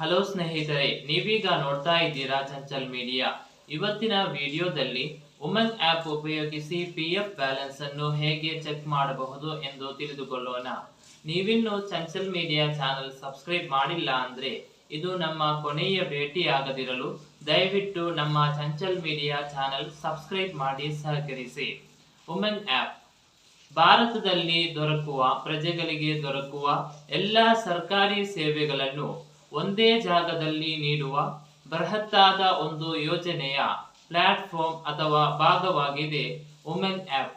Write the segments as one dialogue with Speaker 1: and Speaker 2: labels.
Speaker 1: Hello ಸ್ನೇಹಿತರೆ, ನೀವೀಗ ನೋಡ್ತಾ ಇದ್ದೀರಾ ಚಂಚಲ್ ಮೀಡಿಯಾ. ಇವತ್ತಿನ ವಿಡಿಯೋದಲ್ಲಿ ಉಮಂಗ್ ಆಪ್ ಉಪಯೋಗಿಸಿ ಪಿ ಎಫ್ ಬ್ಯಾಲೆನ್ಸ್ ಅನ್ನು ಹೇಗೆ ಚೆಕ್ ಮಾಡಬಹುದು ಎಂದು ತಿಳಿದುಕೊಳ್ಳೋಣ. ನೀವಿನ್ನು ಚಂಚಲ್ ಮೀಡಿಯಾ ಚಾನಲ್ ಸಬ್ಸ್ಕ್ರೈಬ್ ಮಾಡಿಲ್ಲ ಅಂದ್ರೆ ಇದು ನಮ್ಮ ಕೊನೆಯ ಭೇಟಿಯಾಗದಿರಲು ದಯವಿಟ್ಟು ನಮ್ಮ ಚಂಚಲ್ ಮೀಡಿಯಾ ಚಾನಲ್ ಸಬ್ಸ್ಕ್ರೈಬ್ ಮಾಡಿ ಸಹಕರಿಸಿ. ಉಮಂಗ್ ಆಪ್ ಭಾರತದಲ್ಲಿ ದೊರಕುವ ಪ್ರಜೆಗಳಿಗೆ ದೊರಕುವ ಎಲ್ಲ ಸರ್ಕಾರಿ ಸೇವೆಗಳನ್ನು ಒಂದೇ ಜಾಗದಲ್ಲಿ ನೀಡುವ ಬೃಹತ್ತಾದ ಒಂದು ಯೋಜನೆಯ ಪ್ಲಾಟ್ಫಾರ್ಮ್ ಅಥವಾ ಭಾಗವಾಗಿದೆ. Women app.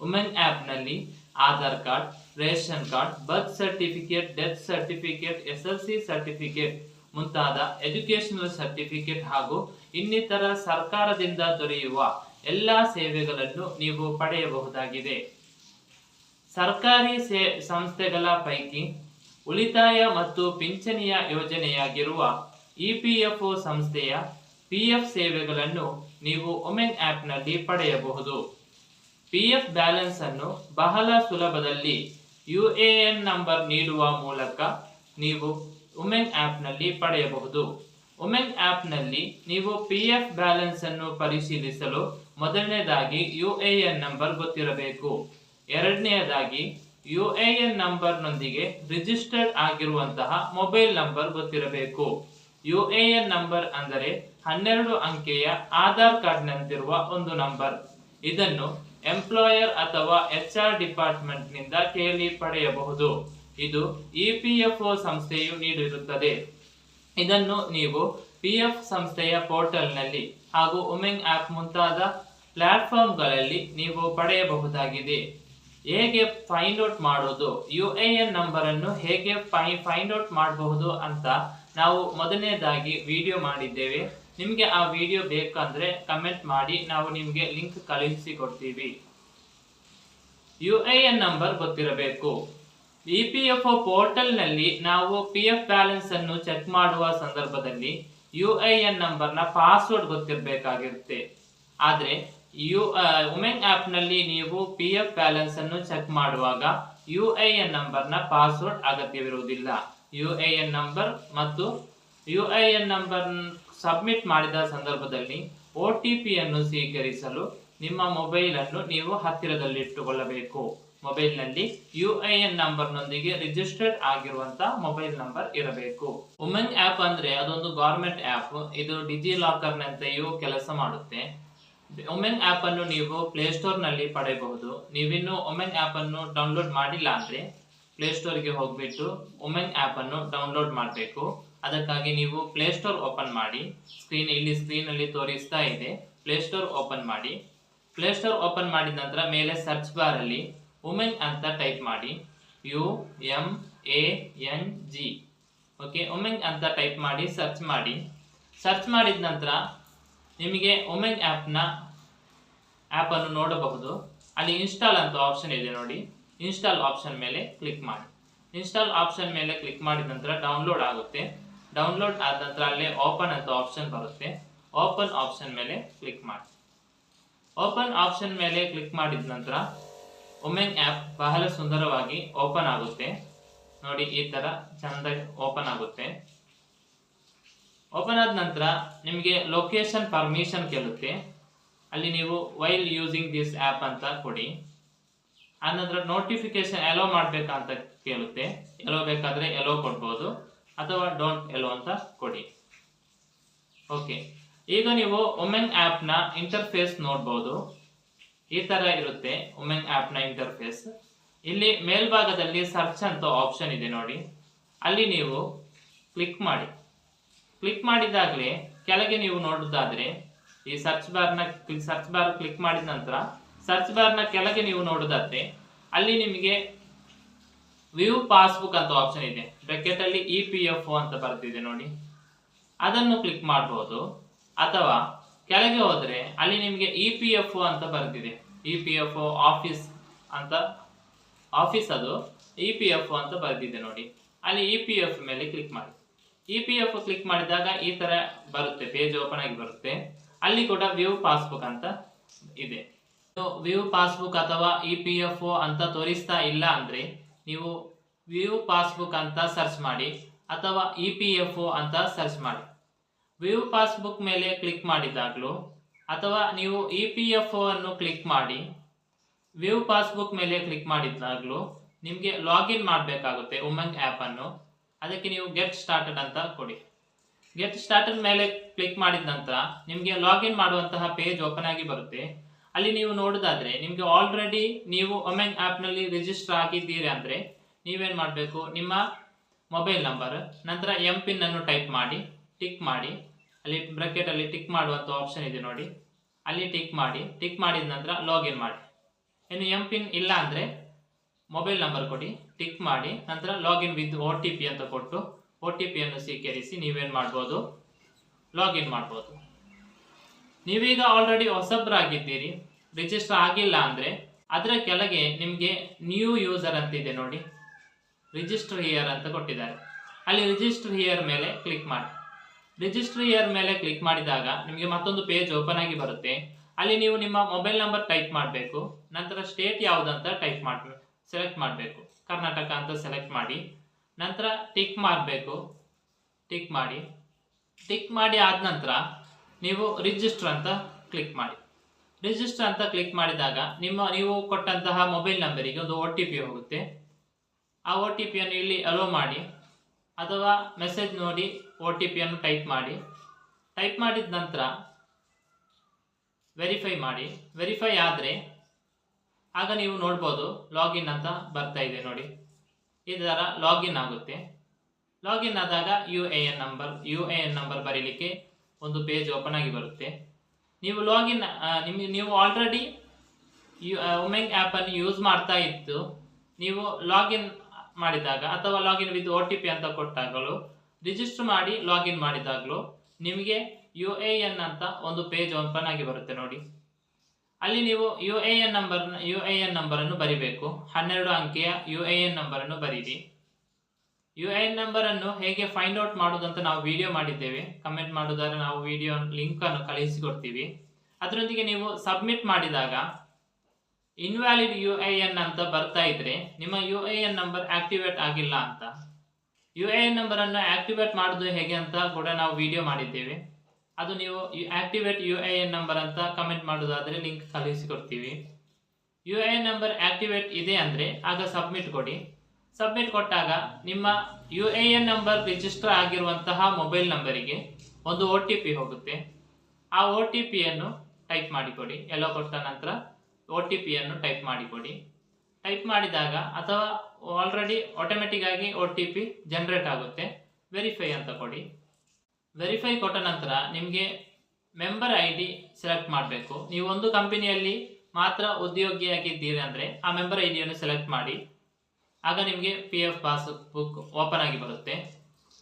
Speaker 1: ಉಮೆನ್ ಆ್ಯಪ್ನಲ್ಲಿ Aadhaar card, ration card, birth certificate, death certificate, S L C certificate ಮುಂತಾದ ಎಜುಕೇಶನಲ್ ಸರ್ಟಿಫಿಕೇಟ್ ಹಾಗೂ ಇನ್ನಿತರ ಸರ್ಕಾರದಿಂದ ದೊರೆಯುವ ಎಲ್ಲ ಸೇವೆಗಳನ್ನು ನೀವು ಪಡೆಯಬಹುದಾಗಿದೆ. ಸರ್ಕಾರಿ ಸೇ, ಸಂಸ್ಥೆಗಳ ಪೈಕಿ ಉಳಿತಾಯ ಮತ್ತು ಪಿಂಚಣಿಯ ಯೋಜನೆಯಾಗಿರುವ ಇಪಿಎಫ್ಒ ಸಂಸ್ಥೆಯ ಪಿಎಫ್ ಸೇವೆಗಳನ್ನು ನೀವು ಒಮೆನ್ ಆ್ಯಪ್ನಲ್ಲಿ ಪಡೆಯಬಹುದು. ಪಿಎಫ್ ಬ್ಯಾಲೆನ್ಸ್ ಅನ್ನು ಬಹಳ ಸುಲಭದಲ್ಲಿ ಯು ಎ ಎನ್ ನಂಬರ್ ನೀಡುವ ಮೂಲಕ ನೀವು ಉಮೆನ್ ಆ್ಯಪ್ನಲ್ಲಿ ಪಡೆಯಬಹುದು. ಉಮೆನ್ ಆ್ಯಪ್ನಲ್ಲಿ ನೀವು ಪಿಎಫ್ ಬ್ಯಾಲೆನ್ಸ್ ಅನ್ನು ಪರಿಶೀಲಿಸಲು ಮೊದಲನೇದಾಗಿ ಯು ಎ ಎನ್ ನಂಬರ್ ಗೊತ್ತಿರಬೇಕು. ಎರಡನೆಯದಾಗಿ ಯುಎಎನ್ ನಂಬರ್ನೊಂದಿಗೆ ರಿಜಿಸ್ಟರ್ಡ್ ಆಗಿರುವಂತಹ ಮೊಬೈಲ್ ನಂಬರ್ ಗೊತ್ತಿರಬೇಕು. ಯು ಎ ಎನ್ ನಂಬರ್ ಅಂದರೆ ಹನ್ನೆರಡು ಅಂಕೆಯ ಆಧಾರ್ ಕಾರ್ಡ್ನಂತಿರುವ ಒಂದು ನಂಬರ್. ಇದನ್ನು ಎಂಪ್ಲಾಯರ್ ಅಥವಾ ಎಚ್ ಆರ್ ಡಿಪಾರ್ಟ್ಮೆಂಟ್ನಿಂದ ಕೇಳಿ ಪಡೆಯಬಹುದು. ಇದು ಇ ಪಿ ಎಫ್ ಒ ಸಂಸ್ಥೆಯು ನೀಡಿರುತ್ತದೆ. ಇದನ್ನು ನೀವು ಪಿ ಎಫ್ ಸಂಸ್ಥೆಯ ಪೋರ್ಟಲ್ನಲ್ಲಿ ಹಾಗೂ ಉಮೆಂಗ್ ಆಪ್ ಮುಂತಾದ ಪ್ಲಾಟ್ಫಾರ್ಮ್ಗಳಲ್ಲಿ ನೀವು ಪಡೆಯಬಹುದಾಗಿದೆ. ಹೇಗೆ ಫೈಂಡ್ ಔಟ್ ಮಾಡೋದು ಯು ಎ ಎನ್ ನಂಬರ್ ಅನ್ನು ಹೇಗೆ ಫೈ ಫೈಂಡ್ ಔಟ್ ಮಾಡಬಹುದು ಅಂತ ನಾವು ಮೊದಲನೇದಾಗಿ ವಿಡಿಯೋ ಮಾಡಿದ್ದೇವೆ. ನಿಮಗೆ ಆ ವಿಡಿಯೋ ಬೇಕಂದ್ರೆ ಕಮೆಂಟ್ ಮಾಡಿ, ನಾವು ನಿಮಗೆ ಲಿಂಕ್ ಕಳುಹಿಸಿ ಕೊಡ್ತೀವಿ. ಯು ಎ ಎನ್ ನಂಬರ್ ಗೊತ್ತಿರಬೇಕು. ಇ ಪಿ ಎಫ್ ಒ ಪೋರ್ಟಲ್ನಲ್ಲಿ ನಾವು ಪಿ ಎಫ್ ಬ್ಯಾಲೆನ್ಸ್ ಅನ್ನು ಚೆಕ್ ಮಾಡುವ ಸಂದರ್ಭದಲ್ಲಿ ಯು ಎ ಎನ್ ನಂಬರ್ನ ಪಾಸ್ವರ್ಡ್ ಗೊತ್ತಿರಬೇಕಾಗಿರುತ್ತೆ. ಆದರೆ ಯು ಉಮೆನ್ ಆ್ಯಪ್ನಲ್ಲಿ ನೀವು ಪಿ ಎಫ್ ಬ್ಯಾಲೆನ್ಸ್ ಅನ್ನು ಚೆಕ್ ಮಾಡುವಾಗ ಯು ಎ ಎನ್ ನಂಬರ್ನ ಪಾಸ್ವರ್ಡ್ ಅಗತ್ಯವಿರುವುದಿಲ್ಲ. ಯು ಎ ಎನ್ ನಂಬರ್ ಮತ್ತು U A N number submit ಮಾಡಿದ ಸಂದರ್ಭದಲ್ಲಿ ಒ ಟಿ ಪಿಯನ್ನು ಸ್ವೀಕರಿಸಲು ನಿಮ್ಮ ಮೊಬೈಲ್ ಅನ್ನು ನೀವು ಹತ್ತಿರದಲ್ಲಿಟ್ಟುಕೊಳ್ಳಬೇಕು. ಮೊಬೈಲ್ನಲ್ಲಿ ಯು ಐ ಎನ್ ನಂಬರ್ನೊಂದಿಗೆ ರಿಜಿಸ್ಟರ್ಡ್ ಆಗಿರುವಂತಹ ಮೊಬೈಲ್ ನಂಬರ್ ಇರಬೇಕು. ಉಮೆನ್ ಆಪ್ ಅಂದ್ರೆ ಅದೊಂದು ಗೌರ್ಮೆಂಟ್ ಆಪ್ ಇದು ಡಿಜಿ ಲಾಕರ್ನಂತೆಯೂ ಕೆಲಸ ಮಾಡುತ್ತೆ. ಒಮೆನ್ ಆಪ್ ಅನ್ನು ನೀವು ಪ್ಲೇಸ್ಟೋರ್ನಲ್ಲಿ ಪಡೆಯಬಹುದು. ನೀವಿನ್ನು ಒಮೆನ್ ಆಪ್ ಅನ್ನು ಡೌನ್ಲೋಡ್ ಮಾಡಿಲ್ಲ ಅಂದ್ರೆ ಪ್ಲೇಸ್ಟೋರ್ಗೆ ಹೋಗ್ಬಿಟ್ಟು ಒಮೆನ್ ಆಪ್ ಅನ್ನು ಡೌನ್ಲೋಡ್ ಮಾಡಬೇಕು. ಅದಕ್ಕಾಗಿ ನೀವು ಪ್ಲೇಸ್ಟೋರ್ ಓಪನ್ ಮಾಡಿ. ಸ್ಕ್ರೀನ್ ಇಲ್ಲಿ ಸ್ಕ್ರೀನ್ ಅಲ್ಲಿ ತೋರಿಸ್ತಾ ಇದೆ. ಪ್ಲೇಸ್ಟೋರ್ ಓಪನ್ ಮಾಡಿ. ಪ್ಲೇಸ್ಟೋರ್ ಓಪನ್ ಮಾಡಿದ ನಂತರ ಮೇಲೆ ಸರ್ಚ್ ಬಾರ್ ಅಲ್ಲಿ ವುಮೆನ್ ಅಂತ ಟೈಪ್ ಮಾಡಿ. U M A N G okay women ಅಂತ ಟೈಪ್ ಮಾಡಿ ಸರ್ಚ್ ಮಾಡಿ. ಸರ್ಚ್ ಮಾಡಿದ ನಂತರ ನಿಮಗೆ ಒಮೆನ್ ಆ್ಯಪ್ನ ಆ್ಯಪನ್ನು ನೋಡಬಹುದು. ಅಲ್ಲಿ ಇನ್ಸ್ಟಾಲ್ ಅಂತ ಆಪ್ಷನ್ ಇದೆ ನೋಡಿ. ಇನ್ಸ್ಟಾಲ್ ಆಪ್ಷನ್ ಮೇಲೆ ಕ್ಲಿಕ್ ಮಾಡಿ. ಇನ್ಸ್ಟಾಲ್ ಆಪ್ಷನ್ ಮೇಲೆ ಕ್ಲಿಕ್ ಮಾಡಿದ ನಂತರ ಡೌನ್ಲೋಡ್ ಆಗುತ್ತೆ. ಡೌನ್ಲೋಡ್ ಆದ ನಂತರ ಅಲ್ಲೇ ಓಪನ್ ಅಂತ ಆಪ್ಷನ್ ಬರುತ್ತೆ. ಓಪನ್ ಆಪ್ಷನ್ ಮೇಲೆ ಕ್ಲಿಕ್ ಮಾಡಿ. ಓಪನ್ ಆಪ್ಷನ್ ಮೇಲೆ ಕ್ಲಿಕ್ ಮಾಡಿದ ನಂತರ ಒಮೆನ್ ಆ್ಯಪ್ ಬಹಳ ಸುಂದರವಾಗಿ ಓಪನ್ ಆಗುತ್ತೆ. ನೋಡಿ, ಈ ಥರ ಚಂದ ಓಪನ್ ಆಗುತ್ತೆ. ಓಪನ್ ಆದ ನಂತರ ನಿಮಗೆ ಲೊಕೇಶನ್ ಪರ್ಮಿಷನ್ ಕೇಳುತ್ತೆ. ಅಲ್ಲಿ ನೀವು ವೈಲ್ ಯೂಸಿಂಗ್ ದಿಸ್ ಆ್ಯಪ್ ಅಂತ ಕೊಡಿ. ಆನಂತರ ನೋಟಿಫಿಕೇಶನ್ ಎಲೋ ಮಾಡಬೇಕಾ ಅಂತ ಕೇಳುತ್ತೆ. ಎಲೋ ಬೇಕಾದರೆ ಎಲೋ ಕೊಡ್ಬೋದು. ಅಥವಾ ಡೋಂಟ್ ಎಲೋ ಅಂತ ಕೊಡಿ. ಓಕೆ ಈಗ ನೀವು ಒಮೆನ್ ಆ್ಯಪ್ನ ಇಂಟರ್ಫೇಸ್ ನೋಡ್ಬೋದು. ಈ ಥರ ಇರುತ್ತೆ ಒಮೆನ್ ಆ್ಯಪ್ನ ಇಂಟರ್ಫೇಸ್ ಇಲ್ಲಿ ಮೇಲ್ಭಾಗದಲ್ಲಿ ಸರ್ಚ್ ಅಂತ ಆಪ್ಷನ್ ಇದೆ ನೋಡಿ. ಅಲ್ಲಿ ನೀವು ಕ್ಲಿಕ್ ಮಾಡಿ. ಕ್ಲಿಕ್ ಮಾಡಿದಾಗಲೇ ಕೆಳಗೆ ನೀವು ನೋಡೋದಾದ್ರೆ ಈ ಸರ್ಚ್ ಬಾರ್ನ ಸರ್ಚ್ ಬಾರ್ ಕ್ಲಿಕ್ ಮಾಡಿದ ನಂತರ ಸರ್ಚ್ ಬಾರ್ನ ಕೆಳಗೆ ನೀವು ನೋಡೋದಾದ್ರೆ ಅಲ್ಲಿ ನಿಮಗೆ ವ್ಯೂ ಪಾಸ್ಬುಕ್ ಅಂತ ಆಪ್ಷನ್ ಇದೆ. ಬ್ರಾಕೆಟ್ ಅಲ್ಲಿ ಇ ಪಿ ಎಫ್ ಅಂತ ಬರ್ತಿದೆ ನೋಡಿ. ಅದನ್ನು ಕ್ಲಿಕ್ ಮಾಡಬಹುದು ಅಥವಾ ಕೆಳಗೆ ಹೋದ್ರೆ ಅಲ್ಲಿ ನಿಮಗೆ ಇ ಪಿ ಎಫ್ ಅಂತ ಬರ್ತಿದೆ ಇ ಪಿ ಎಫ್ ಆಫೀಸ್ ಅಂತ ಆಫೀಸ್ ಅದು ಇ ಪಿ ಎಫ್ ಅಂತ ಬರ್ತಿದೆ ನೋಡಿ. ಅಲ್ಲಿ ಇ ಪಿ ಎಫ್ ಮೇಲೆ ಕ್ಲಿಕ್ ಮಾಡಿ. ಇ ಪಿ ಎಫ್ ಕ್ಲಿಕ್ ಮಾಡಿದಾಗ ಈ ತರ ಬರುತ್ತೆ ಪೇಜ್ ಓಪನ್ ಆಗಿ ಬರುತ್ತೆ. ಅಲ್ಲಿ ಕೂಡ ವ್ಯೂ ಪಾಸ್ಬುಕ್ ಅಂತ ಇದೆ. ವ್ಯೂ ಪಾಸ್ಬುಕ್ ಅಥವಾ ಇ ಪಿ ಎಫ್ ಒ ಅಂತ ತೋರಿಸ್ತಾ ಇಲ್ಲ ಅಂದ್ರೆ ನೀವು ವ್ಯೂ ಪಾಸ್ಬುಕ್ ಅಂತ ಸರ್ಚ್ ಮಾಡಿ ಅಥವಾ ಇ ಪಿ ಎಫ್ ಒ ಅಂತ ಸರ್ಚ್ ಮಾಡಿ. ವ್ಯೂ ಪಾಸ್ಬುಕ್ ಮೇಲೆ ಕ್ಲಿಕ್ ಮಾಡಿದಾಗಲೂ ಅಥವಾ ನೀವು ಇ ಪಿ ಎಫ್ ಒ ಅನ್ನು ಕ್ಲಿಕ್ ಮಾಡಿ ವ್ಯೂ ಪಾಸ್ಬುಕ್ ಮೇಲೆ ಕ್ಲಿಕ್ ಮಾಡಿದಾಗಲೂ ನಿಮಗೆ ಲಾಗಿನ್ ಮಾಡಬೇಕಾಗುತ್ತೆ ಉಮಂಗ್ ಆ್ಯಪನ್ನು ಅದಕ್ಕೆ ನೀವು ಗೆಟ್ ಸ್ಟಾರ್ಟೆಡ್ ಅಂತ ಕೊಡಿ. ಗೆಟ್ ಸ್ಟಾರ್ಟೆಡ್ ಮೇಲೆ ಕ್ಲಿಕ್ ಮಾಡಿದ ನಂತರ ನಿಮಗೆ ಲಾಗಿನ್ ಮಾಡುವಂತಹ ಪೇಜ್ ಓಪನ್ ಆಗಿ ಬರುತ್ತೆ. ಅಲ್ಲಿ ನೀವು ನೋಡೋದಾದರೆ ನಿಮಗೆ ಆಲ್ರೆಡಿ ನೀವು ಒಮೆಂಗ್ ಆ್ಯಪ್ನಲ್ಲಿ ರಿಜಿಸ್ಟರ್ ಆಗಿದ್ದೀರಿ ಅಂದರೆ ನೀವೇನು ಮಾಡಬೇಕು? ನಿಮ್ಮ ಮೊಬೈಲ್ ನಂಬರ್ ನಂತರ ಎಂ ಪಿನ್ ಅನ್ನು ಟೈಪ್ ಮಾಡಿ ಟಿಕ್ ಮಾಡಿ. ಅಲ್ಲಿ ಬ್ರಕೆಟಲ್ಲಿ ಟಿಕ್ ಮಾಡುವಂಥ ಆಪ್ಷನ್ ಇದೆ ನೋಡಿ. ಅಲ್ಲಿ ಟಿಕ್ ಮಾಡಿ ಟಿಕ್ ಮಾಡಿದ ನಂತರ ಲಾಗಿನ್ ಮಾಡಿ. ಇನ್ನು ಎಂ ಪಿನ್ ಇಲ್ಲ ಅಂದರೆ ಮೊಬೈಲ್ ನಂಬರ್ ಕೊಡಿ ಟಿಕ್ ಮಾಡಿ, ನಂತರ login with O T P ಅಂತ ಕೊಟ್ಟು ಒ ಟಿ ಪಿಯನ್ನು ಸ್ವೀಕರಿಸಿ ನೀವೇನು ಮಾಡ್ಬೋದು? ಲಾಗಿನ್ ಮಾಡ್ಬೋದು. ನೀವೀಗ ಆಲ್ರೆಡಿ ಹೊಸಬ್ರಾಗಿದ್ದೀರಿ ರಿಜಿಸ್ಟರ್ ಆಗಿಲ್ಲ ಅಂದರೆ ಅದರ ಕೆಳಗೆ ನಿಮಗೆ ನ್ಯೂ ಯೂಸರ್ ಅಂತಿದೆ ನೋಡಿ. ರಿಜಿಸ್ಟರ್ ಹಿಯರ್ ಅಂತ ಕೊಟ್ಟಿದ್ದಾರೆ. ಅಲ್ಲಿ ರಿಜಿಸ್ಟರ್ ಹಿಯರ್ ಮೇಲೆ ಕ್ಲಿಕ್ ಮಾಡಿ. ರಿಜಿಸ್ಟರ್ ಹಿಯರ್ ಮೇಲೆ ಕ್ಲಿಕ್ ಮಾಡಿದಾಗ ನಿಮಗೆ ಮತ್ತೊಂದು ಪೇಜ್ ಓಪನ್ ಆಗಿ ಬರುತ್ತೆ. ಅಲ್ಲಿ ನೀವು ನಿಮ್ಮ ಮೊಬೈಲ್ ನಂಬರ್ ಟೈಪ್ ಮಾಡಬೇಕು. ನಂತರ ಸ್ಟೇಟ್ ಯಾವುದಂತ ಟೈಪ್ ಮಾಡಿ ಸೆಲೆಕ್ಟ್ ಮಾಡಬೇಕು. ಕರ್ನಾಟಕ ಅಂತ ಸೆಲೆಕ್ಟ್ ಮಾಡಿ. ನಂತರ ಟಿಕ್ ಮಾಡಬೇಕು ಟಿಕ್ ಮಾಡಿ. ಟಿಕ್ ಮಾಡಿ ಆದ ನಂತರ ನೀವು ರಿಜಿಸ್ಟರ್ ಅಂತ ಕ್ಲಿಕ್ ಮಾಡಿ. ರಿಜಿಸ್ಟರ್ ಅಂತ ಕ್ಲಿಕ್ ಮಾಡಿದಾಗ ನಿಮ್ಮ, ನೀವು ಕೊಟ್ಟಂತಹ ಮೊಬೈಲ್ ನಂಬರಿಗೆ ಒಂದು ಒ ಟಿ ಪಿ ಹೋಗುತ್ತೆ. ಆ ಒ ಟಿ ಪಿಯನ್ನು ಇಲ್ಲಿ ಅಲೋ ಮಾಡಿ. ಅಥವಾ ಮೆಸೇಜ್ ನೋಡಿ ಒ ಟಿ ಪಿಯನ್ನು ಟೈಪ್ ಮಾಡಿ. ಟೈಪ್ ಮಾಡಿದ ನಂತರ ವೆರಿಫೈ ಮಾಡಿ. ವೆರಿಫೈ ಆದರೆ ಆಗ ನೀವು ನೋಡ್ಬೋದು ಲಾಗಿನ್ ಅಂತ ಬರ್ತಾ ಇದೆ ನೋಡಿ. ಥರ ಲಾಗಿನ್ ಆಗುತ್ತೆ. ಲಾಗಿನ್ ಆದಾಗ U A N number U A N number ಬರೀಲಿಕ್ಕೆ ಒಂದು ಪೇಜ್ ಓಪನ್ ಆಗಿ ಬರುತ್ತೆ. ನೀವು ಲಾಗಿನ್ ನಿಮಗೆ ನೀವು ಆಲ್ರೆಡಿ ಯು ಉಮೆಂಗ್ ಆ್ಯಪನ್ನು ಯೂಸ್ ಮಾಡ್ತಾ ಇತ್ತು ನೀವು ಲಾಗಿನ್ ಮಾಡಿದಾಗ ಅಥವಾ login with O T P ಅಂತ ಕೊಟ್ಟಾಗಲೂ ರಿಜಿಸ್ಟರ್ ಮಾಡಿ ಲಾಗಿನ್ ಮಾಡಿದಾಗಲೂ ನಿಮಗೆ ಯು ಎ ಎನ್ ಅಂತ ಒಂದು ಪೇಜ್ ಓಪನ್ ಆಗಿ ಬರುತ್ತೆ ನೋಡಿ. ಅಲ್ಲಿ ನೀವು U A N number U A N ನಂಬರನ್ನು ಬರಿಬೇಕು. ಹನ್ನೆರಡು ಅಂಕೆಯ ಯು ಎ ಎನ್ ನಂಬರನ್ನು ಬರೀರಿ. ಯು ಐ ಎನ್ ನಂಬರನ್ನು ಹೇಗೆ ಫೈಂಡ್ ಔಟ್ ಮಾಡೋದಂತ ನಾವು ವಿಡಿಯೋ ಮಾಡಿದ್ದೇವೆ. ಕಮೆಂಟ್ ಮಾಡೋದಾದ್ರೆ ನಾವು ವಿಡಿಯೋ ಲಿಂಕ್ ಅನ್ನು ಕಳಿಸಿಕೊಡ್ತೀವಿ. ಅದರೊಂದಿಗೆ ನೀವು ಸಬ್ಮಿಟ್ ಮಾಡಿದಾಗ ಇನ್ವ್ಯಾಲಿಡ್ ಯು ಐ ಎನ್ ಅಂತ ಬರ್ತಾ ಇದ್ರೆ ನಿಮ್ಮ U I N number activate ಆಗಿಲ್ಲ ಅಂತ. ಯು ಐ ಎನ್ ನಂಬರನ್ನು ಆಕ್ಟಿವೇಟ್ ಮಾಡೋದು ಹೇಗೆ ಅಂತ ಕೂಡ ನಾವು ವಿಡಿಯೋ ಮಾಡಿದ್ದೇವೆ. ಅದು ನೀವು activate U I N number ಅಂತ ಕಮೆಂಟ್ ಮಾಡೋದಾದರೆ link ಕಳಿಸಿಕೊಡ್ತೀವಿ. U I N number activate ಇದೆ ಅಂದರೆ ಆಗ ಸಬ್ಮಿಟ್ ಕೊಡಿ. ಸಬ್ಮಿಟ್ ಕೊಟ್ಟಾಗ ನಿಮ್ಮ U A N number register ಆಗಿರುವಂತಹ ಮೊಬೈಲ್ ನಂಬರಿಗೆ ಒಂದು ಒ ಟಿ ಪಿ ಹೋಗುತ್ತೆ. ಆ ಒ ಟಿ ಪಿಯನ್ನು ಟೈಪ್ ಮಾಡಿಕೊಡಿ. ಎಲ್ಲೋ ಕೊಟ್ಟ ನಂತರ ಒ ಟಿ ಪಿಯನ್ನು ಟೈಪ್ ಮಾಡಿಕೊಡಿ. ಟೈಪ್ ಮಾಡಿದಾಗ ಅಥವಾ ಆಲ್ರೆಡಿ ಆಟೋಮೆಟಿಕ್ ಆಗಿ ಒ ಟಿ ಪಿ ಜನ್ರೇಟ್ ಆಗುತ್ತೆ. ವೆರಿಫೈ ಅಂತ ಕೊಡಿ. ವೆರಿಫೈ ಕೊಟ್ಟ ನಂತರ ನಿಮಗೆ ಮೆಂಬರ್ ಐ ಡಿ ಸೆಲೆಕ್ಟ್ ಮಾಡಬೇಕು. ನೀವು ಒಂದು ಕಂಪನಿಯಲ್ಲಿ ಮಾತ್ರ ಉದ್ಯೋಗಿಯಾಗಿದ್ದೀರಿ ಅಂದರೆ ಆ ಮೆಂಬರ್ ಐ ಡಿಯನ್ನು ಸೆಲೆಕ್ಟ್ ಮಾಡಿ. ಆಗ ನಿಮಗೆ ಪಿ ಎಫ್ ಪಾಸ್ಬುಕ್ ಓಪನ್ ಆಗಿ ಬರುತ್ತೆ.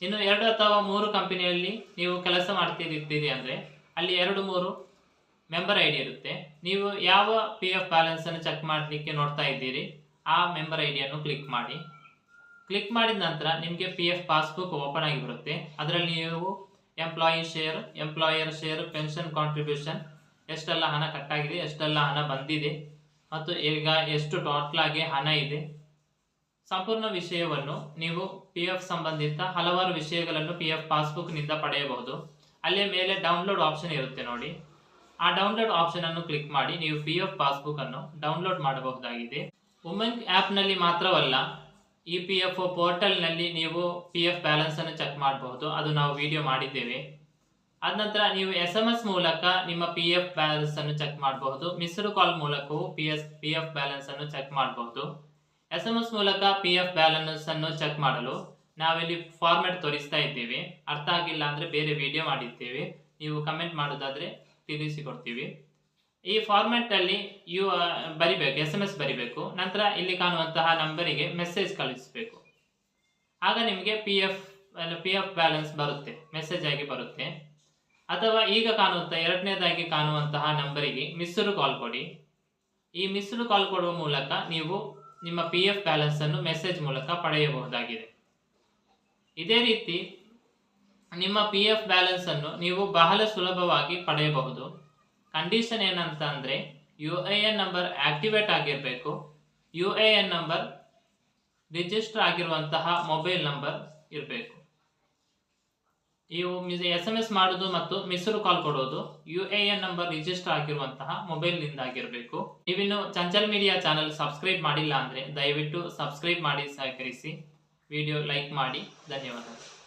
Speaker 1: ಇನ್ನು ಎರಡು ಅಥವಾ ಮೂರು ಕಂಪನಿಯಲ್ಲಿ ನೀವು ಕೆಲಸ ಮಾಡ್ತಿದ್ದೀರಿ ಅಂದರೆ ಅಲ್ಲಿ ಎರಡು ಮೂರು ಮೆಂಬರ್ ಐ ಡಿ ಇರುತ್ತೆ. ನೀವು ಯಾವ ಪಿ ಎಫ್ ಬ್ಯಾಲೆನ್ಸನ್ನು ಚೆಕ್ ಮಾಡಲಿಕ್ಕೆ ನೋಡ್ತಾ ಇದ್ದೀರಿ, ಆ ಮೆಂಬರ್ ಐ ಡಿಯನ್ನು ಕ್ಲಿಕ್ ಮಾಡಿ. ಕ್ಲಿಕ್ ಮಾಡಿದ ನಂತರ ನಿಮಗೆ ಪಿ ಎಫ್ ಪಾಸ್ಬುಕ್ ಓಪನ್ ಆಗಿ ಬರುತ್ತೆ. ಅದರಲ್ಲಿ ನೀವು employee share employer share pension contribution ಎಷ್ಟೆಲ್ಲ ಹಣ ಕಟ್ಟಾಗಿದೆ ಎಷ್ಟೆಲ್ಲ ಹಣ ಬಂದಿದೆ, ಮತ್ತು ಈಗ ಎಷ್ಟು ಟೋಟ್ಲಾಗಿ ಹಣ ಇದೆ ಸಂಪೂರ್ಣ ವಿಷಯವನ್ನು ನೀವು ಪಿ ಎಫ್ ಸಂಬಂಧಿತ ಹಲವಾರು ವಿಷಯಗಳನ್ನು ಪಿ ಎಫ್ ಪಾಸ್ಬುಕ್ನಿಂದ ಪಡೆಯಬಹುದು. ಅಲ್ಲೇ ಮೇಲೆ ಡೌನ್ಲೋಡ್ ಆಪ್ಷನ್ ಇರುತ್ತೆ ನೋಡಿ. ಆ ಡೌನ್ಲೋಡ್ ಆಪ್ಷನ್ ಅನ್ನು ಕ್ಲಿಕ್ ಮಾಡಿ ನೀವು ಪಿ ಎಫ್ ಪಾಸ್ಬುಕ್ ಅನ್ನು ಡೌನ್ಲೋಡ್ ಮಾಡಬಹುದಾಗಿದೆ. ಉಮಂಗ್ ಆ್ಯಪ್ನಲ್ಲಿ ಮಾತ್ರವಲ್ಲ ಇ ಪಿ ಎಫ್ ಒ ಪೋರ್ಟಲ್ನಲ್ಲಿ ನೀವು ಪಿ ಎಫ್ ಬ್ಯಾಲೆನ್ಸನ್ನು ಚೆಕ್ ಮಾಡಬಹುದು. ಅದು ನಾವು ವಿಡಿಯೋ ಮಾಡಿದ್ದೇವೆ. ಅದ ನಂತರ ನೀವು ಎಸ್ ಎಂ ಎಸ್ ಮೂಲಕ ನಿಮ್ಮ ಪಿ ಎಫ್ ಬ್ಯಾಲೆನ್ಸ್ ಅನ್ನು ಚೆಕ್ ಮಾಡಬಹುದು. ಮಿಸ್ಡ್ ಕಾಲ್ ಮೂಲಕವೂ P S P F balance ಅನ್ನು ಚೆಕ್ ಮಾಡಬಹುದು. ಎಸ್ ಎಂ ಎಸ್ ಮೂಲಕ ಪಿ ಎಫ್ ಬ್ಯಾಲೆನ್ಸ್ ಅನ್ನು ಚೆಕ್ ಮಾಡಲು ನಾವಿಲ್ಲಿ ಫಾರ್ಮೆಟ್ ತೋರಿಸ್ತಾ ಇದ್ದೇವೆ. ಅರ್ಥ ಆಗಿಲ್ಲ ಅಂದರೆ ಬೇರೆ ವಿಡಿಯೋ ಮಾಡಿದ್ದೇವೆ ನೀವು ಕಮೆಂಟ್ ಮಾಡೋದಾದರೆ ತಿಳಿಸಿಕೊಡ್ತೀವಿ. ಈ ಫಾರ್ಮೆಟ್ ಅಲ್ಲಿ ಯು ಬರಿಬೇಕು ಎಸ್ ಎಂ ಎಸ್ ಬರಿಬೇಕು. ನಂತರ ಇಲ್ಲಿ ಕಾಣುವಂತಹ ನಂಬರಿಗೆ ಮೆಸೇಜ್ ಕಳಿಸಬೇಕು. ಆಗ ನಿಮಗೆ P F P F balance ಬರುತ್ತೆ ಮೆಸೇಜ್ ಆಗಿ ಬರುತ್ತೆ. ಅಥವಾ ಈಗ ಕಾಣುವಂಥ ಎರಡನೇದಾಗಿ ಕಾಣುವಂತಹ ನಂಬರಿಗೆ ಮಿಸ್ಸರು ಕಾಲ್ ಕೊಡಿ. ಈ ಮಿಸ್ಸರು ಕಾಲ್ ಕೊಡುವ ಮೂಲಕ ನೀವು ನಿಮ್ಮ ಪಿ ಎಫ್ ಬ್ಯಾಲೆನ್ಸ್ ಅನ್ನು ಮೆಸೇಜ್ ಮೂಲಕ ಪಡೆಯಬಹುದಾಗಿದೆ. ಇದೇ ರೀತಿ ನಿಮ್ಮ ಪಿ ಎಫ್ ಬ್ಯಾಲೆನ್ಸ್ ಅನ್ನು ನೀವು ಬಹಳ ಸುಲಭವಾಗಿ ಪಡೆಯಬಹುದು. ಕಂಡೀಷನ್ ಏನಂತ ಅಂದರೆ U A N number activate ಆಗಿರಬೇಕು. U A N number register ಆಗಿರುವಂತಹ ಮೊಬೈಲ್ ನಂಬರ್ ಇರಬೇಕು. ನೀವು ಎಸ್ ಎಂ ಎಸ್ ಮಾಡೋದು ಮತ್ತು ಮಿಸ್ರು ಕಾಲ್ ಕೊಡೋದು. U A N number register ಆಗಿರುವಂತಹ ಮೊಬೈಲ್ನಿಂದ ಆಗಿರಬೇಕು. ನೀವಿನ್ನು ಚಂಚಲ್ ಮೀಡಿಯಾ ಚಾನಲ್ ಸಬ್ಸ್ಕ್ರೈಬ್ ಮಾಡಿಲ್ಲ ಅಂದ್ರೆ ದಯವಿಟ್ಟು ಸಬ್ಸ್ಕ್ರೈಬ್ ಮಾಡಿ, ಸಹಕರಿಸಿ. ವಿಡಿಯೋ ಲೈಕ್ ಮಾಡಿ. ಧನ್ಯವಾದ